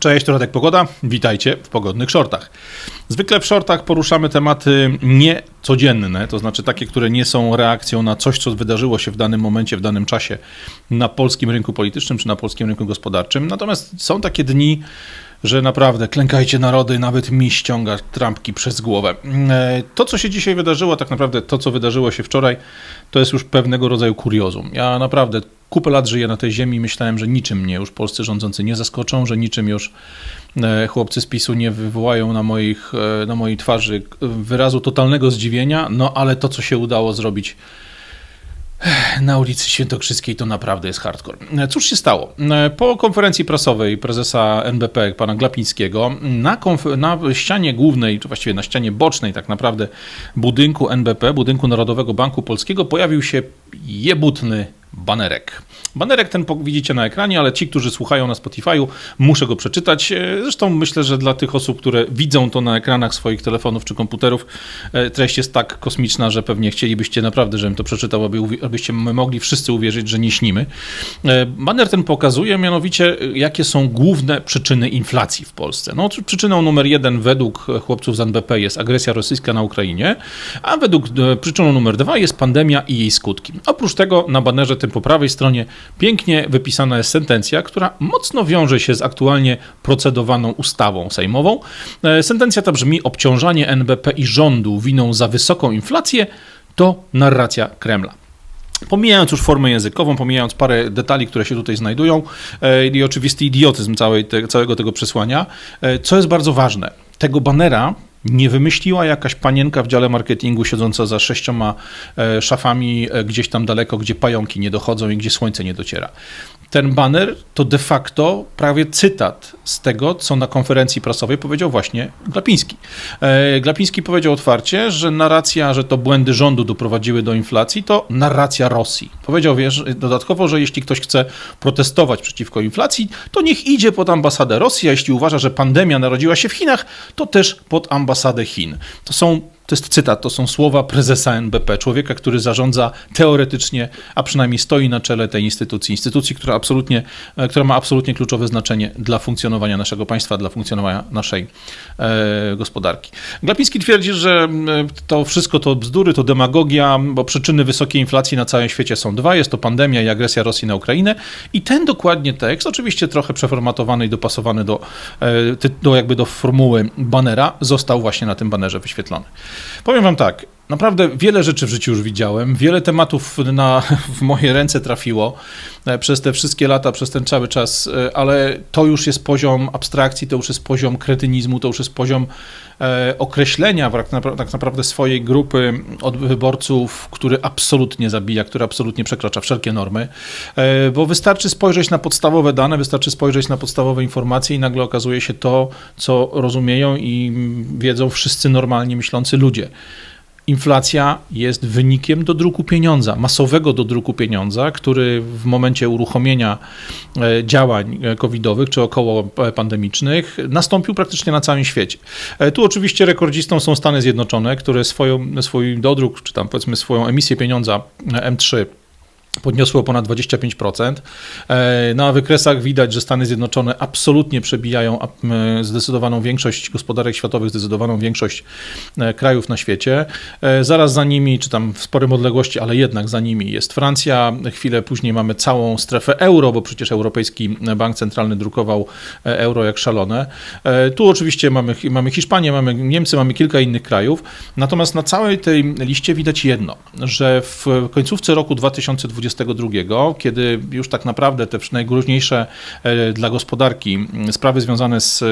Cześć, to Radek Pogoda. Witajcie w pogodnych shortach. Zwykle w shortach poruszamy tematy niecodzienne, to znaczy takie, które nie są reakcją na coś, co wydarzyło się w danym momencie, w danym czasie na polskim rynku politycznym czy na polskim rynku gospodarczym. Natomiast są takie dni, że naprawdę klękajcie narody, nawet mi ściąga trampki przez głowę. E, To, co się dzisiaj wydarzyło, tak naprawdę to, co wydarzyło się wczoraj, to jest już pewnego rodzaju kuriozum. Ja naprawdę kupę lat żyję na tej ziemi i myślałem, że niczym mnie już polscy rządzący nie zaskoczą, że niczym już e, chłopcy z PiSu nie wywołają na, moich, e, na mojej twarzy wyrazu totalnego zdziwienia, no ale to, co się udało zrobić na ulicy Świętokrzyskiej to naprawdę jest hardcore. Cóż się stało? Po konferencji prasowej prezesa NBP, pana Glapińskiego, na, na ścianie głównej, czy właściwie na ścianie bocznej tak naprawdę budynku NBP, budynku Narodowego Banku Polskiego, pojawił się jebutny banerek. Banerek ten widzicie na ekranie, ale ci, którzy słuchają na Spotify'u, muszę go przeczytać. E, Zresztą myślę, że dla tych osób, które widzą to na ekranach swoich telefonów czy komputerów, e, treść jest tak kosmiczna, że pewnie chcielibyście naprawdę, żebym to przeczytał, aby, abyście mogli wszyscy uwierzyć, że nie śnimy. E, Baner ten pokazuje mianowicie, jakie są główne przyczyny inflacji w Polsce. No, przyczyną numer jeden według chłopców z NBP jest agresja rosyjska na Ukrainie, a według przyczyną numer dwa jest pandemia i jej skutki. Oprócz tego na banerze tym po prawej stronie pięknie wypisana jest sentencja, która mocno wiąże się z aktualnie procedowaną ustawą sejmową. E, Sentencja ta brzmi: obciążanie NBP i rządu winą za wysoką inflację to narracja Kremla. Pomijając już formę językową, pomijając parę detali, które się tutaj znajdują e, i oczywisty idiotyzm całej te, całego tego przesłania, e, co jest bardzo ważne, tego banera nie wymyśliła jakaś panienka w dziale marketingu siedząca za sześcioma e, szafami e, gdzieś tam daleko, gdzie pająki nie dochodzą i gdzie słońce nie dociera. Ten baner to de facto prawie cytat z tego, co na konferencji prasowej powiedział właśnie Glapiński. E, Glapiński powiedział otwarcie, że narracja, że to błędy rządu doprowadziły do inflacji, to narracja Rosji. Powiedział wiesz, dodatkowo, że jeśli ktoś chce protestować przeciwko inflacji, to niech idzie pod ambasadę Rosji, a jeśli uważa, że pandemia narodziła się w Chinach, to też pod ambasadę Chin. To są to jest cytat, to są słowa prezesa NBP, człowieka, który zarządza teoretycznie, a przynajmniej stoi na czele tej instytucji. Instytucji, która, absolutnie, e, która ma absolutnie kluczowe znaczenie dla funkcjonowania naszego państwa, dla funkcjonowania naszej e, gospodarki. Glapiński twierdzi, że to wszystko to bzdury, to demagogia, bo przyczyny wysokiej inflacji na całym świecie są dwa. Jest to pandemia i agresja Rosji na Ukrainę. I ten dokładnie tekst, oczywiście trochę przeformatowany i dopasowany do, e, do jakby do formuły banera, został właśnie na tym banerze wyświetlony. Powiem wam tak, naprawdę wiele rzeczy w życiu już widziałem, wiele tematów na, w moje ręce trafiło e, przez te wszystkie lata, przez ten cały czas, e, ale to już jest poziom abstrakcji, to już jest poziom kretynizmu, to już jest poziom e, określenia tak napra- naprawdę swojej grupy od wyborców, który absolutnie zabija, który absolutnie przekracza wszelkie normy, bo wystarczy spojrzeć na podstawowe dane, wystarczy spojrzeć na podstawowe informacje i nagle okazuje się to, co rozumieją i wiedzą wszyscy normalnie myślący ludzie. Inflacja jest wynikiem do druku pieniądza, masowego do druku pieniądza, który w momencie uruchomienia e, działań e, covidowych czy około e, pandemicznych nastąpił praktycznie na całym świecie. Tu oczywiście rekordzistą są Stany Zjednoczone, które swoją, swój dodruk, czy tam powiedzmy swoją emisję pieniądza e, M3 podniosło ponad 25%. E, Na wykresach widać, że Stany Zjednoczone absolutnie przebijają zdecydowaną większość gospodarek światowych, zdecydowaną większość e, krajów na świecie. E, Zaraz za nimi, czy tam w sporym odległości, ale jednak za nimi jest Francja. Chwilę później mamy całą strefę euro, bo przecież Europejski Bank Centralny drukował euro jak szalone. Tu oczywiście mamy, mamy Hiszpanię, mamy Niemcy, mamy kilka innych krajów. Natomiast na całej tej liście widać jedno, że w końcówce roku 2022, kiedy już tak naprawdę te najgroźniejsze e, dla gospodarki m, sprawy związane z e,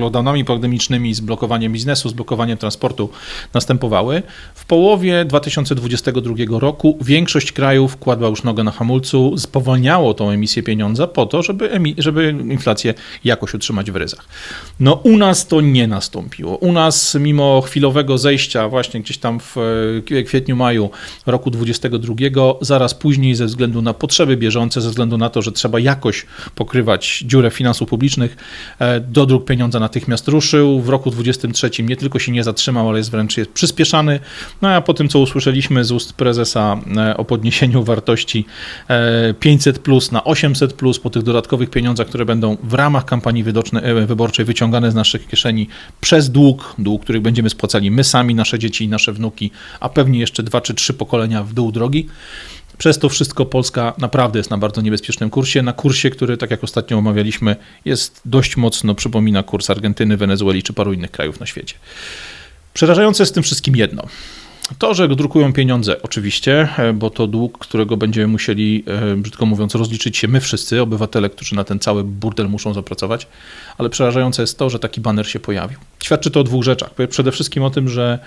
lockdownami pandemicznymi, z blokowaniem biznesu, z blokowaniem transportu następowały, w połowie 2022 roku większość krajów kładła już nogę na hamulcu, spowolniało tą emisję pieniądza po to, żeby, żeby inflację jakoś utrzymać w ryzach. No u nas to nie nastąpiło. U nas mimo chwilowego zejścia właśnie gdzieś tam w e, kwietniu, maju roku 2022, zaraz później później ze względu na potrzeby bieżące, ze względu na to, że trzeba jakoś pokrywać dziurę finansów publicznych. E, dodruk pieniądza natychmiast ruszył. W roku 2023 nie tylko się nie zatrzymał, ale jest wręcz jest przyspieszany. No a po tym, co usłyszeliśmy z ust prezesa e, o podniesieniu wartości 500 plus na 800 plus, po tych dodatkowych pieniądzach, które będą w ramach kampanii wyborczej wyciągane z naszych kieszeni przez dług, dług, który będziemy spłacali my sami, nasze dzieci i nasze wnuki, a pewnie jeszcze dwa czy trzy pokolenia w dół drogi. Przez to wszystko Polska naprawdę jest na bardzo niebezpiecznym kursie, na kursie, który, tak jak ostatnio omawialiśmy, jest dość mocno przypomina kurs Argentyny, Wenezueli czy paru innych krajów na świecie. Przerażające jest w tym wszystkim jedno. To, że drukują pieniądze, oczywiście, e, bo to dług, którego będziemy musieli, e, brzydko mówiąc, rozliczyć się my wszyscy, obywatele, którzy na ten cały burdel muszą zapracować, ale przerażające jest to, że taki baner się pojawił. Świadczy to o dwóch rzeczach. Przede wszystkim o tym, że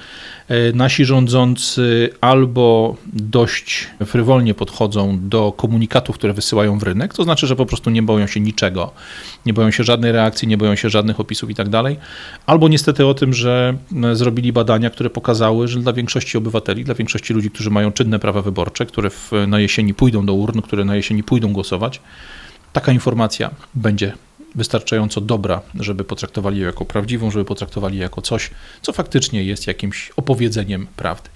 e, nasi rządzący albo dość frywolnie podchodzą do komunikatów, które wysyłają w rynek, to znaczy, że po prostu nie boją się niczego, nie boją się żadnej reakcji, nie boją się żadnych opisów i tak dalej, albo niestety o tym, że zrobili badania, które pokazały, że dla większości obywateli, dla większości ludzi, którzy mają czynne prawa wyborcze, które w, na jesieni pójdą do urn, które na jesieni pójdą głosować, taka informacja będzie wystarczająco dobra, żeby potraktowali ją jako prawdziwą, żeby potraktowali jako coś, co faktycznie jest jakimś opowiedzeniem prawdy.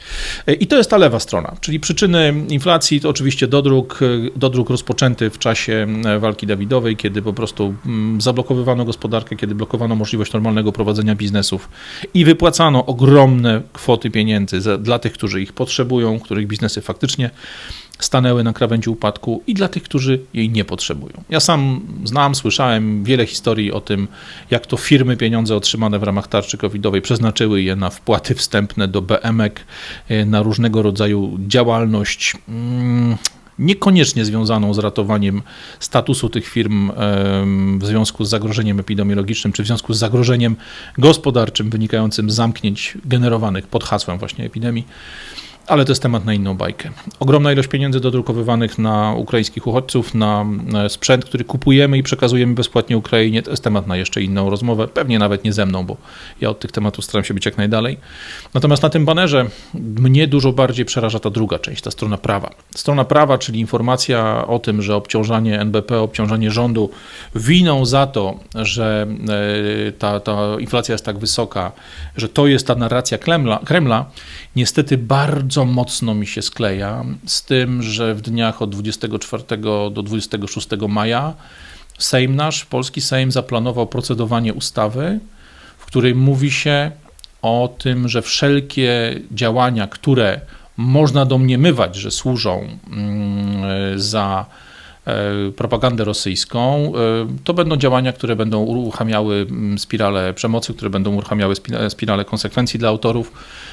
I to jest ta lewa strona, czyli przyczyny inflacji to oczywiście dodruk, dodruk rozpoczęty w czasie walki Dawidowej, kiedy po prostu mm, zablokowywano gospodarkę, kiedy blokowano możliwość normalnego prowadzenia biznesów i wypłacano ogromne kwoty pieniędzy dla tych, którzy ich potrzebują, których biznesy faktycznie stanęły na krawędzi upadku i dla tych, którzy jej nie potrzebują. Ja sam znam, słyszałem wiele historii o tym, jak to firmy pieniądze otrzymane w ramach tarczy covidowej przeznaczyły je na wpłaty wstępne do BMek, e, na różnego rodzaju działalność. Mm, niekoniecznie związaną z ratowaniem statusu tych firm w związku z zagrożeniem epidemiologicznym, czy w związku z zagrożeniem gospodarczym wynikającym z zamknięć generowanych pod hasłem właśnie epidemii ale to jest temat na inną bajkę. Ogromna ilość pieniędzy dodrukowywanych na ukraińskich uchodźców, na sprzęt, który kupujemy i przekazujemy bezpłatnie Ukrainie, to jest temat na jeszcze inną rozmowę, pewnie nawet nie ze mną, bo ja od tych tematów staram się być jak najdalej. Natomiast na tym banerze mnie dużo bardziej przeraża ta druga część, ta strona prawa. Strona prawa, czyli informacja o tym, że obciążanie NBP, obciążanie rządu winą za to, że e, ta, ta inflacja jest tak wysoka, że to jest ta narracja Kremla, Kremla niestety bardzo mocno mi się skleja z tym, że w dniach od 24 do 26 maja Sejm nasz, polski Sejm zaplanował procedowanie ustawy, w której mówi się o tym, że wszelkie działania, które można domniemywać, że służą mm, za propagandę rosyjską, e, to będą działania, które będą uruchamiały mm, spirale przemocy, które będą uruchamiały spirale konsekwencji dla autorów.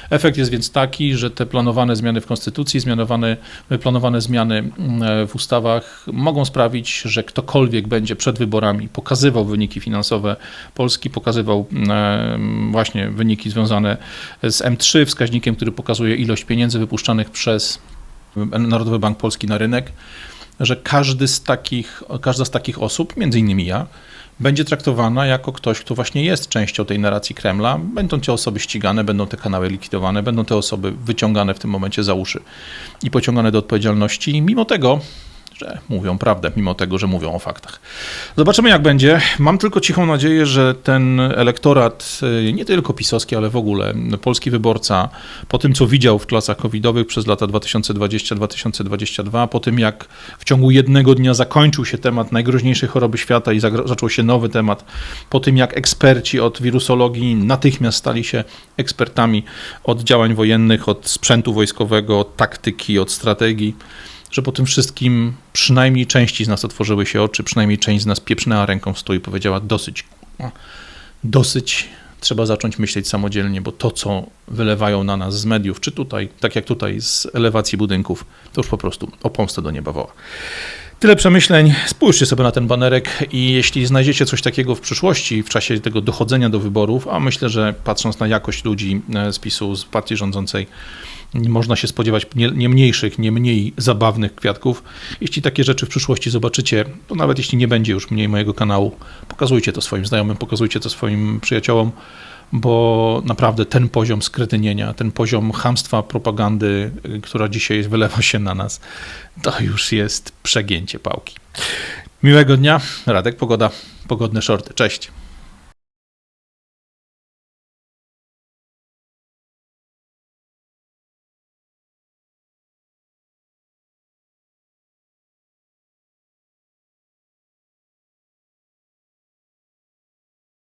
Efekt jest więc taki, że te planowane zmiany w konstytucji, zmianowane, planowane zmiany mm, w ustawach mogą sprawić, że ktokolwiek będzie przed wyborami pokazywał wyniki finansowe Polski, pokazywał mm, właśnie wyniki związane z M3, wskaźnikiem, który pokazuje ilość pieniędzy wypuszczanych przez Narodowy Bank Polski na rynek że każdy z takich, każda z takich osób, między innymi ja, będzie traktowana jako ktoś, kto właśnie jest częścią tej narracji Kremla. Będą te osoby ścigane, będą te kanały likwidowane, będą te osoby wyciągane w tym momencie za uszy i pociągane do odpowiedzialności. Mimo tego że mówią prawdę, mimo tego, że mówią o faktach. Zobaczymy, jak będzie. Mam tylko cichą nadzieję, że ten elektorat, y, nie tylko pisowski, ale w ogóle polski wyborca, po tym, co widział w klasach covidowych przez lata 2020-2022, po tym, jak w ciągu jednego dnia zakończył się temat najgroźniejszej choroby świata i zaczął się nowy temat, po tym, jak eksperci od wirusologii natychmiast stali się ekspertami od działań wojennych, od sprzętu wojskowego, od taktyki, od strategii, że po tym wszystkim przynajmniej części z nas otworzyły się oczy, przynajmniej część z nas pieprznęła ręką w stół i powiedziała dosyć, dosyć, trzeba zacząć myśleć samodzielnie, bo to, co wylewają na nas z mediów, czy tutaj, tak jak tutaj z elewacji budynków, to już po prostu o pomstę do nieba woła. Tyle przemyśleń. Spójrzcie sobie na ten banerek i jeśli znajdziecie coś takiego w przyszłości, w czasie tego dochodzenia do wyborów, a myślę, że patrząc na jakość ludzi e, z PiSu, z partii rządzącej, można się spodziewać nie, nie mniejszych, nie mniej zabawnych kwiatków. Jeśli takie rzeczy w przyszłości zobaczycie, to nawet jeśli nie będzie już mniej mojego kanału, pokazujcie to swoim znajomym, pokazujcie to swoim przyjaciołom bo naprawdę ten poziom skretynienia, ten poziom hamstwa propagandy, y, która dzisiaj wylewa się na nas, to już jest przegięcie pałki. Miłego dnia, Radek Pogoda, pogodne shorty, cześć.